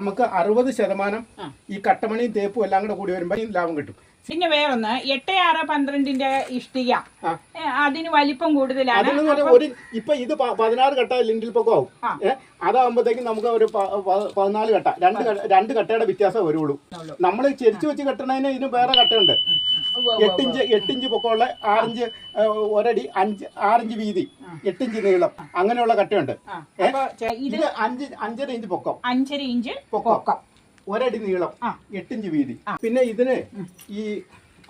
നമുക്ക് അറുപത് ശതമാനം ഈ കട്ടമണിയും തേപ്പും എല്ലാം കൂടെ കൂടി വരുമ്പോൾ ലാഭം കിട്ടും. പിന്നെ വേറൊന്ന് എട്ട് ആറ് പന്ത്രണ്ടിന്റെ ഇഷ്ടിക. അതിന് വലിപ്പം കൂടുതലാണ്. ഒരു ഇപ്പൊ ഇത് പതിനാറ് കട്ട ലിൻഡിൽ പൊക്കം? ആവും ആ. അതാകുമ്പോഴത്തേക്കും നമുക്ക് ഒരു പതിനാല് കട്ട. രണ്ട് രണ്ട് കട്ടയുടെ വ്യത്യാസം വരുള്ളൂ. നമ്മൾ ചെരിച്ചു വെച്ച് കെട്ടണതിന് ഇതിന് വേറെ കട്ടയുണ്ട്. എട്ടിഞ്ച് എട്ടിഞ്ച് പൊക്കമുള്ള ആറിഞ്ച് ഒരടി അഞ്ച് ആറിഞ്ച് വീതി. എട്ടിഞ്ച് നീളം. അങ്ങനെയുള്ള കട്ടയുണ്ട്. ഇത് അഞ്ച് അഞ്ചര ഇഞ്ച് പൊക്കം. അഞ്ചര ഇഞ്ച് പൊക്കം. ഒരടി നീളം എട്ട് ഇഞ്ച് വീതി. പിന്നെ ഇതിന് ഈ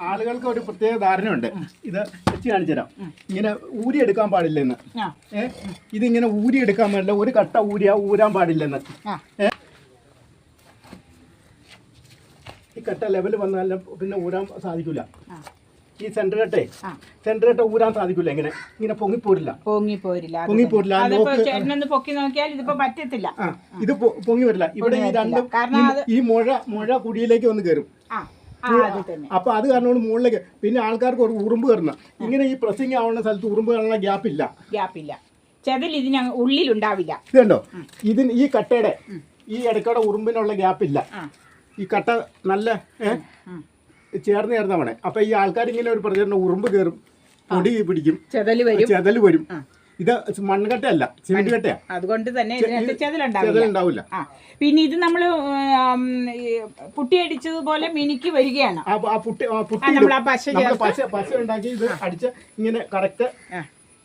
ആളുകൾക്ക് ഒരു പ്രത്യേക ധാരണയുണ്ട്. ഇത് വെച്ച് കാണിച്ചു തരാം. ഇങ്ങനെ ഊരിയെടുക്കാൻ പാടില്ലെന്ന്. ഇത് ഏ? ഇതിങ്ങനെ ഊരിയെടുക്കാൻ പാടില്ല. ഒരു കട്ട ഊരിയാ ഊരാൻ പാടില്ലെന്ന്. ഏ? ഈ കട്ട ലെവൽ വന്നാലും പിന്നെ ഊരാൻ സാധിക്കില്ല. ഈ സെന്റർ കട്ടേ. സെന്റർ കട്ട ഊരാൻ സാധിക്കില്ല ഇങ്ങനെ ഇങ്ങനെ പൊങ്ങിപ്പോരില്ല പൊങ്ങി പോരില്ല പൊങ്ങി പൊങ്ങിപ്പോരില്ല ആ അതിപ്പോ ലോക്ക് ചേട്ടനൊന്ന് പൊക്കി നോക്കിയാൽ ഇതിപ്പോ പറ്റത്തില്ല. ഇത് പൊങ്ങി വരില്ല. ഇവിടെ ഈ രണ്ട് ഈ- മുഴ മുഴ കുടിയിലേക്ക് വന്ന് കയറും. അപ്പൊ അത് കാരണം മുകളിലേക്ക്. പിന്നെ ആൾക്കാർക്ക് ഒരു ഉറുമ്പ് കയറുന്ന ഇങ്ങനെ ഈ പ്രസിംഗ് ആവുന്ന സ്ഥലത്ത് ഉറുമ്പ് കയറുന്ന ഗ്യാപ്പ് ഇല്ല. ഗ്യാപ്പില്ല ചെതൽ ഇതിന് ഉള്ളിലുണ്ടാവില്ല. ഇത് കണ്ടോ? ഇതിന് ഈ കട്ടയുടെ ഈ ഇടയ്ക്കയുടെ ഉറുമ്പിനുള്ള ഗ്യാപ്പ് ഇല്ല. ആ. ഈ കട്ട നല്ല ഏ, ഉം. ചേർന്ന് ചേർന്നവണേ അപ്പൊ ഈ ആൾക്കാർ ഇങ്ങനെ ഒരു പ്രചരണം ഉറുമ്പ് കയറും പൊടി പിടിക്കും ചെതൽ വരും. ഇത് മൺകട്ടയല്ല സിമെന്റ് കട്ടയാ. അതുകൊണ്ട് തന്നെ ചെതലുണ്ടാവില്ല. പിന്നെ ഇത് നമ്മൾ ആ പുട്ടി അടിച്ചതുപോലെ മിനിക്ക് വരികയാണ് പശ നമ്മൾ ഉണ്ടാക്കി ഇത് അടിച്ച് ഇങ്ങനെ കറക്റ്റ്.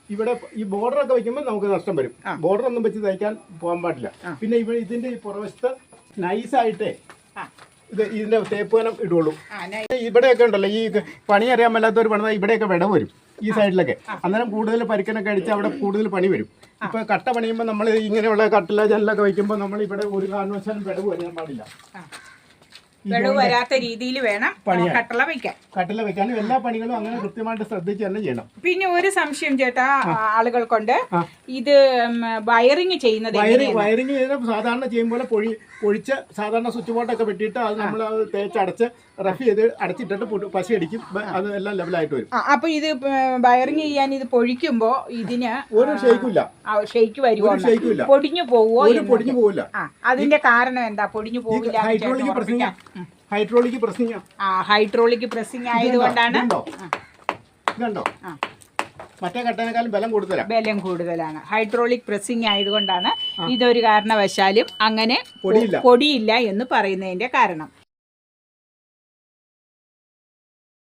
ഇവിടെ ഈ ബോർഡർ ഒക്കെ വെക്കുമ്പോൾ നമുക്ക് നഷ്ടം വരും. ബോർഡർ ഒന്നും വെച്ച് തയ്ക്കാൻ പോകാൻ പാടില്ല. പിന്നെ ഇവിടെ ഇതിന്റെ ഈ പുറവശത്ത് നൈസായിട്ടേ. ഇത് ഇതിന്റെ തേപ്പ് കനം ഇടുള്ളൂ. ഇവിടെയൊക്കെ ഉണ്ടല്ലോ ഈ പണി അറിയാൻ മേലാത്തവർ പണിതാൽ ഇവിടെയൊക്കെ വിട വരും ഈ സൈഡിലൊക്കെ അന്നേരം കൂടുതൽ പരിക്കനൊക്കെ അടിച്ച് അവിടെ കൂടുതൽ പണി വരും. ഇപ്പൊ കട്ട പണിയുമ്പോൾ നമ്മൾ ഇങ്ങനെയുള്ള കട്ടില ജനലൊക്കെ വയ്ക്കുമ്പോൾ നമ്മൾ ഇവിടെ ഒരു കാരണവശാലും വിടവ് വരാൻ പാടില്ല. വെളിവ് വരാത്ത രീതിയിൽ വേണം. കട്ടള വയ്ക്കാൻ കട്ടള വെക്കാനും എല്ലാ പണികളും അങ്ങനെ കൃത്യമായിട്ട് ശ്രദ്ധിച്ച് തന്നെ ചെയ്യണം. പിന്നെ ഒരു സംശയം ചേട്ടാ ആളുകൾ കൊണ്ട് ഇത് വയറിങ് ചെയ്യുന്നത് വയറിങ് എങ്ങനെയാണ്? വയറിങ് ചെയ്ത സാധാരണ ചെയ്യുമ്പോൾ പൊഴി പൊഴിച്ച് സാധാരണ സ്വിച്ച് ബോർഡൊക്കെ വെട്ടിയിട്ട് അത് നമ്മൾ തേച്ചടച്ച് റഫ് ചെയ്ത് അടച്ചിട്ടിട്ട് പശ അടിക്കും അത് എല്ലാം ലെവലായിട്ട് വരും. അപ്പൊ ഇത് വയറിങ് ചെയ്യാൻ ഇത് പൊഴിക്കുമ്പോ ഇതിന് ഒരു ഷെയ്ക്കില്ല ഷെയ്ക്ക് വരുമോ പൊടിഞ്ഞു പോവോ പൊടിഞ്ഞു പോവില്ല. അതിന്റെ കാരണം എന്താ? പൊടിഞ്ഞു പോവില്ല ഹൈഡ്രോളിക്. Hydraulic pressing. ആ ഹൈഡ്രോളിക് പ്രസിംഗ് ആയതുകൊണ്ടാണ്. ഇതുണ്ടോ. മറ്റേ കട്ടേനേക്കാളും ബലം കൂടുതലാണ് ബലം കൂടുതലാണ്. ഹൈഡ്രോളിക് പ്രസിംഗ് ആയതുകൊണ്ടാണ് ഇതൊരു കാരണവശാലും അങ്ങനെ. പൊടിയില്ല എന്ന് പറയുന്നതിന്റെ കാരണം.